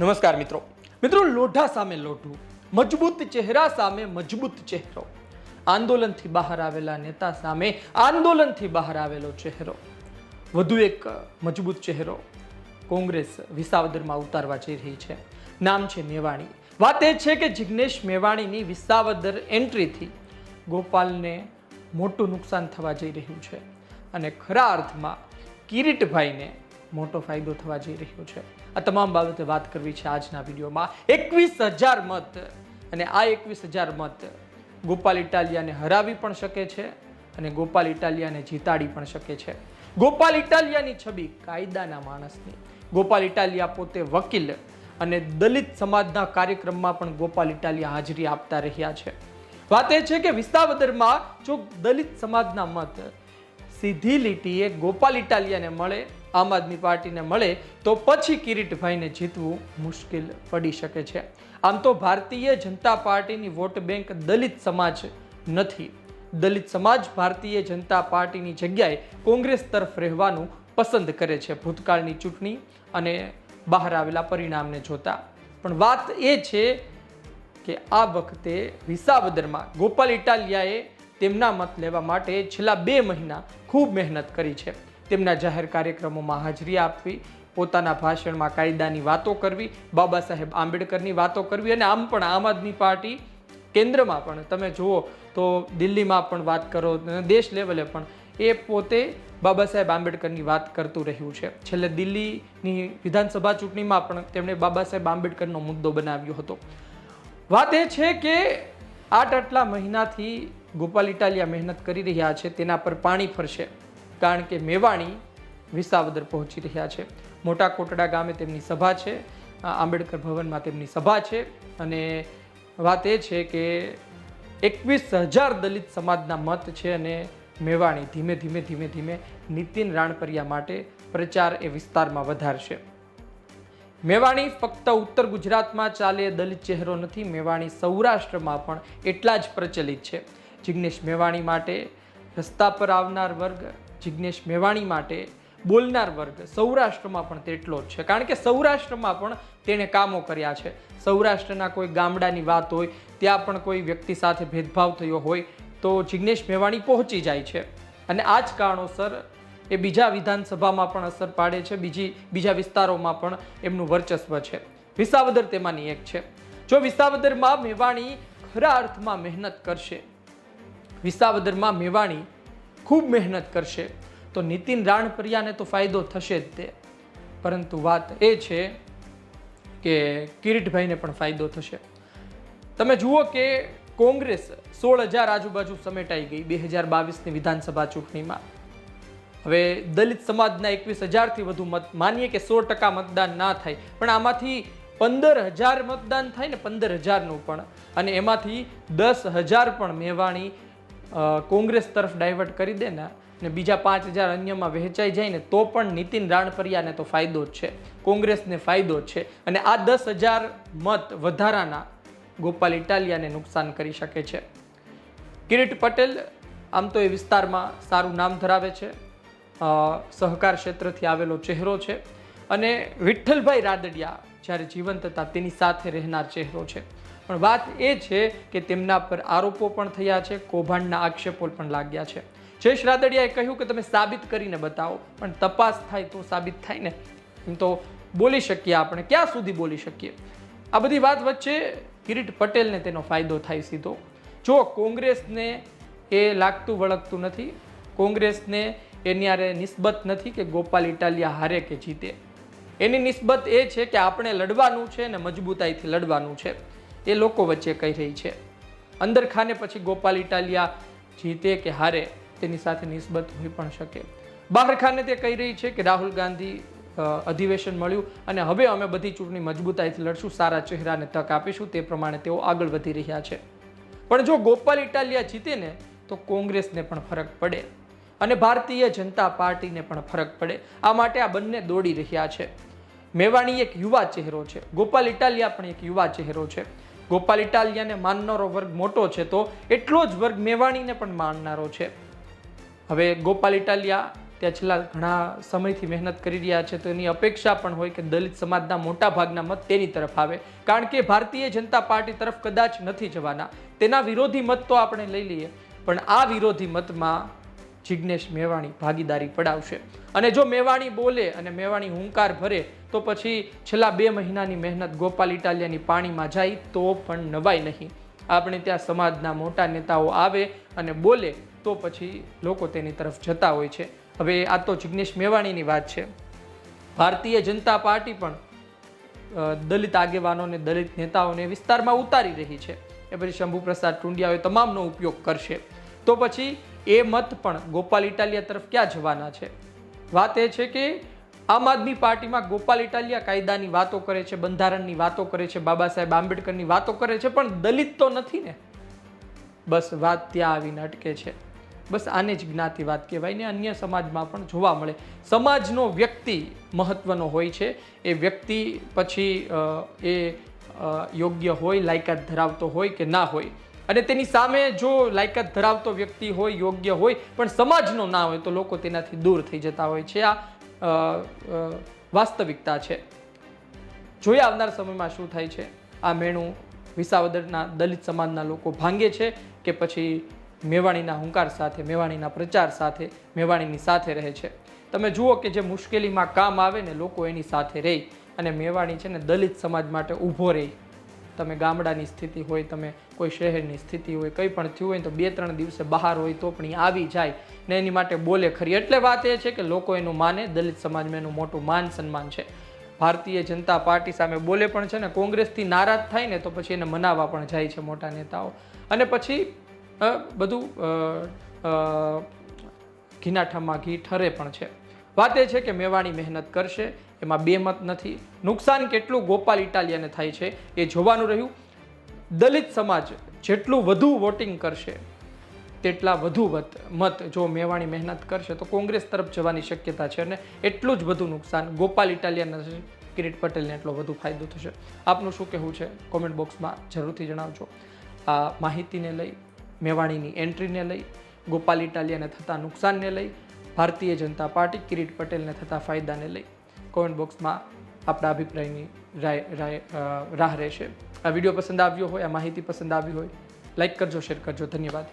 નમસ્કાર મિત્રો. મિત્રો, લોઢા સામે લોઢું, મજબૂત ચહેરા સામે મજબૂત ચહેરો. આંદોલનથી બહાર આવેલા નેતા સામે આંદોલનથી બહાર આવેલો ચહેરો. વધુ એક મજબૂત ચહેરો કોંગ્રેસ વિસાવદરમાં ઉતારવા જઈ રહી છે. નામ છે મેવાણી. વાત એ છે કે જિગ્નેશ મેવાણીની વિસાવદર એન્ટ્રીથી ગોપાલને મોટું નુકસાન થવા જઈ રહ્યું છે. અને ખરા અર્થમાં કિરીટભાઈને મોટો ફાયદો થવા જઈ રહ્યો છે. આ તમામ બાબતે વાત કરવી છે આજના વિડીયોમાં. એકવીસ હજાર મત અને આ એકવીસ હજાર મત ગોપાલ ઇટાલિયાને હરાવી પણ શકે છે અને ગોપાલ ઇટાલિયાને જીતાડી પણ શકે છે. ગોપાલ ઇટાલિયાની છબી કાયદાના માણસની. ગોપાલ ઇટાલિયા પોતે વકીલ અને દલિત સમાજના કાર્યક્રમમાં પણ ગોપાલ ઇટાલિયા હાજરી આપતા રહ્યા છે. વાત એ છે કે વિસાવદરમાં જો દલિત સમાજના મત સીધી લીટીએ ગોપાલ ઇટાલિયાને મળે આમ આદમી પાર્ટીને મળે તો પછી કિરીટભાઈને જીતવું મુશ્કેલ પડી શકે છે. આમ તો ભારતીય જનતા પાર્ટીની વોટ બેંક દલિત સમાજ નથી. દલિત સમાજ ભારતીય જનતા પાર્ટીની જગ્યાએ કોંગ્રેસ તરફ રહેવાનું પસંદ કરે છે ભૂતકાળની ચૂંટણી અને બહાર આવેલા પરિણામને જોતા. પણ વાત એ છે કે આ વખતે વિસાવદરમાં ગોપાલ ઇટાલિયાએ તેમના મત લેવા માટે છેલ્લા બે મહિના ખૂબ મહેનત કરી છે. તેમના જાહેર કાર્યક્રમોમાં હાજરી આપવી, પોતાના ભાષણમાં કાયદાની વાતો કરવી, બાબા સાહેબ આંબેડકરની વાતો કરવી અને આમ પણ આમ આદમી પાર્ટી કેન્દ્રમાં પણ. તમે જુઓ તો દિલ્હીમાં પણ વાત કરો દેશ લેવલે પણ એ પોતે બાબા સાહેબ આંબેડકરની વાત કરતું રહ્યું છે. છેલ્લે દિલ્હીની વિધાનસભા ચૂંટણીમાં પણ તેમણે બાબા સાહેબ આંબેડકરનો મુદ્દો બનાવ્યો હતો. વાત એ છે કે આઠ આટલા મહિનાથી ગોપાલ ઇટાલિયા મહેનત કરી રહ્યા છે, તેના પર પાણી ફરશે. કારણ કે મેવાણી વિસાવદર પહોંચી રહ્યા છે. મોટા કોટડા ગામે તેમની સભા છે. આંબેડકર ભવનમાં તેમની સભા છે અને વાત એ છે કે એકવીસ હજાર દલિત સમાજના મત છે અને મેવાણી ધીમે ધીમે ધીમે ધીમે નીતિન રાણપરિયા માટે પ્રચાર એ વિસ્તારમાં વધારશે. મેવાણી ફક્ત ઉત્તર ગુજરાતમાં ચાલે દલિત ચહેરો નથી, મેવાણી સૌરાષ્ટ્રમાં પણ એટલા જ પ્રચલિત છે. જિગ્નેશ મેવાણી માટે રસ્તા પર આવનાર વર્ગ જિગ્નેશ મેવાણી માટે બોલનાર વર્ગ સૌરાષ્ટ્રમાં પણ તેટલો જ છે. કારણ કે સૌરાષ્ટ્રમાં પણ તેણે કામો કર્યા છે. સૌરાષ્ટ્રના કોઈ ગામડાની વાત હોય, ત્યાં પણ કોઈ વ્યક્તિ સાથે ભેદભાવ થયો હોય, તો જિગ્નેશ મેવાણી પહોંચી જાય છે. અને આ જ કારણોસર એ બીજા વિધાનસભામાં પણ અસર પાડે છે. બીજી, બીજા વિસ્તારોમાં પણ એમનું વર્ચસ્વ છે. વિસાવદર તેમાંની એક છે. જો વિસાવદરમાં મેવાણી ખરા અર્થમાં મહેનત કરશે, વિસાવદરમાં મેવાણી ખૂબ મહેનત કરશે. તો નીતિન રાણપરિયાને તો ફાયદો થશે જ તે. પરંતુ વાત એ છે કે કિરીટભાઈને પણ ફાયદો થશે. તમે જુઓ કે કોંગ્રેસ સોળ હજાર આજુબાજુ સમેટાઈ ગઈ બે હજાર બાવીસની વિધાનસભા ચૂંટણીમાં. હવે દલિત સમાજના એકવીસ હજારથી વધુ મત, માનીએ કે સો ટકા મતદાન ના થાય. પણ આમાંથી પંદર હજાર મતદાન થાય ને પંદર હજારનું પણ. અને એમાંથી દસ હજાર પણ મેવાણી કોંગ્રેસ તરફ ડાયવર્ટ કરી દે ને ને બીજા પાંચ હજાર અન્યમાં વહેંચાઈ જાય ને, તો પણ નીતિન રાણપરિયાને તો ફાયદો જ છે. કોંગ્રેસને ફાયદો જ છે. અને આ દસ હજાર મત વધારાના ગોપાલ ઇટાલિયાને નુકસાન કરી શકે છે. કિરીટ પટેલ આમ તો એ વિસ્તારમાં સારું નામ ધરાવે છે. સહકાર ક્ષેત્રથી આવેલો ચહેરો છે. અને વિઠ્ઠલભાઈ રાદડિયા જ્યારે જીવંત હતા, તેની સાથે રહેનાર ચહેરો છે. પણ વાત એ છે કે તેમના પર આરોપો પણ થયા છે, કૌભાંડના આક્ષેપો પણ લાગ્યા છે. જયેશ રાદડિયાએ કહ્યું કે તમે સાબિત કરીને બતાવો, પણ તપાસ થાય તો સાબિત થાય ને? એમ તો બોલી શકીએ આપણે, ક્યાં સુધી બોલી શકીએ? આ બધી વાત વચ્ચે કિરીટ પટેલને તેનો ફાયદો થાય સીધો. જો કોંગ્રેસને એ લાગતું વળગતું નથી, કોંગ્રેસને એની આરે નિસ્બત નથી કે ગોપાલ ઇટાલિયા હારે કે જીતે. એની નિસ્બત એ છે કે આપણે લડવાનું છે ને મજબૂતાઈથી લડવાનું છે. એ લોકો વચ્ચે કહી રહી છે. અંદર ખાને પછી ગોપાલ ઇટાલિયા જીતે કે હારે તેની સાથે નિસ્બત હોઈ પણ શકે. બહાર ખાને તે કહી રહી છે કે રાહુલ ગાંધી અધિવેશન મળ્યું અને હવે અમે બધી ચૂંટણી મજબૂતાઈથી લડશું, સારા ચહેરાને તક આપીશું, તે પ્રમાણે તેઓ આગળ વધી રહ્યા છે. પણ જો ગોપાલ ઇટાલિયા જીતે ને, તો કોંગ્રેસને પણ ફરક પડે અને ભારતીય જનતા પાર્ટીને પણ ફરક પડે. આ માટે આ બંને દોડી રહ્યા છે. મેવાણી એક યુવા ચહેરો છે. ગોપાલ ઇટાલિયા પણ એક યુવા ચહેરો છે. ગોપાલ ઇટાલિયાને માનનારો વર્ગ મોટો છે, તો એટલો જ વર્ગ મેવાણીને પણ માનનારો છે. હવે ગોપાલ ઇટાલિયા ત્યાં છેલ્લા ઘણા સમયથી મહેનત કરી રહ્યા છે, તો એની અપેક્ષા પણ હોય કે દલિત સમાજના મોટા ભાગના મત તેની તરફ આવે. કારણ કે ભારતીય જનતા પાર્ટી તરફ કદાચ નથી જવાના. તેના વિરોધી મત તો આપણે લઈ લઈએ, પણ આ વિરોધી મતમાં જિજ્ઞેશ મેવાણી ભાગીદારી પડાવશે. અને જો મેવાણી બોલે અને મેવાણી હુંકાર ભરે, તો પછી છેલ્લા બે મહિનાની મહેનત ગોપાલ ઇટાલિયાની પાણીમાં જાય તો પણ નવાય નહીં. આપણે ત્યાં સમાજના મોટા નેતાઓ આવે અને બોલે, તો પછી લોકો તેની તરફ જતા હોય છે. હવે આ તો જિજ્ઞેશ મેવાણીની વાત છે. ભારતીય જનતા પાર્ટી પણ દલિત આગેવાનોને દલિત નેતાઓને વિસ્તારમાં ઉતારી રહી છે. એ પછી શંભુપ્રસાદ ટુંડિયાઓ તમામનો ઉપયોગ કરશે. તો પછી એ મત પણ ગોપાલ ઇટાલિયા તરફ ક્યાં જવાના છે? વાત એ છે કે આમ આદમી પાર્ટીમાં ગોપાલ ઇટાલિયા કાયદાની વાતો કરે છે, બંધારણની વાતો કરે છે, બાબા સાહેબ આંબેડકરની વાતો કરે છે, પણ દલિત તો નથી ને. બસ વાત ત્યાં આવીને અટકે છે. બસ આને જ જ્ઞાતિવાદ કહેવાય ને અન્ય સમાજમાં પણ જોવા મળે. સમાજનો વ્યક્તિ મહત્વનો હોય છે. એ વ્યક્તિ પછી એ યોગ્ય હોય, લાયકાત ધરાવતો હોય કે ના હોય અને તેની સામે જો લાયકાત ધરાવતો વ્યક્તિ હોય, યોગ્ય હોય, પણ સમાજનો ના હોય, તો લોકો તેનાથી દૂર થઈ જતા હોય છે. આ વાસ્તવિકતા છે. જોઈએ આવનાર સમયમાં શું થાય છે? આ મેણું વિસાવદરના દલિત સમાજના લોકો ભાંગે છે કે પછી મેવાણીના હુંકાર સાથે, મેવાણીના પ્રચાર સાથે, મેવાણીની સાથે રહે છે. તમે જુઓ કે જે મુશ્કેલીમાં કામ આવે ને લોકો એની સાથે રહે અને મેવાણી છે ને દલિત સમાજ માટે ઊભો રહે. તમે ગામડાની સ્થિતિ હોય, તમે કોઈ શહેરની સ્થિતિ હોય, કંઈ પણ થયું હોય તો બે ત્રણ દિવસે બહાર હોય તો પણ એ આવી જાય. ને એની માટે બોલે ખરી. એટલે વાત એ છે કે લોકો એનું માને, દલિત સમાજમાં એનું મોટું માન સન્માન છે. ભારતીય જનતા પાર્ટી સામે બોલે પણ છે ને, કોંગ્રેસથી નારાજ થાય ને તો પછી એને મનાવવા પણ જાય છે મોટા નેતાઓ. અને પછી બધું ઘીના ઠામમાં ઘી ઠરે પણ છે. વાત એ છે કે મેવાણી મહેનત કરશે, એમાં બે મત નથી. નુકસાન કેટલું ગોપાલ ઇટાલિયાને થાય છે એ જોવાનું રહ્યું. દલિત સમાજ જેટલું વધુ વોટિંગ કરશે, તેટલા વધુ મત જો મેવાણી મહેનત કરશે, તો કોંગ્રેસ તરફ જવાની શક્યતા છે અને એટલું જ વધુ નુકસાન ગોપાલ ઇટાલિયાના કિરીટ પટેલને એટલો વધુ ફાયદો થશે. આપનું શું કહેવું છે? કોમેન્ટ બોક્સમાં જરૂરથી જણાવજો. આ માહિતીને લઈ, મેવાણીની એન્ટ્રીને લઈ, ગોપાલ ઇટાલિયાને થતા નુકસાનને લઈ ભારતીય જનતા પાર્ટી કિરીટ પટેલને થતા ફાયદાને લઈ કોમેન્ટ બોક્સમાં આપણા અભિપ્રાયની રાય રાય રાહ રહેશે. આ વીડિયો પસંદ આવ્યો હોય, આ માહિતી પસંદ આવી હોય લાઈક કરજો શેર કરજો. ધન્યવાદ.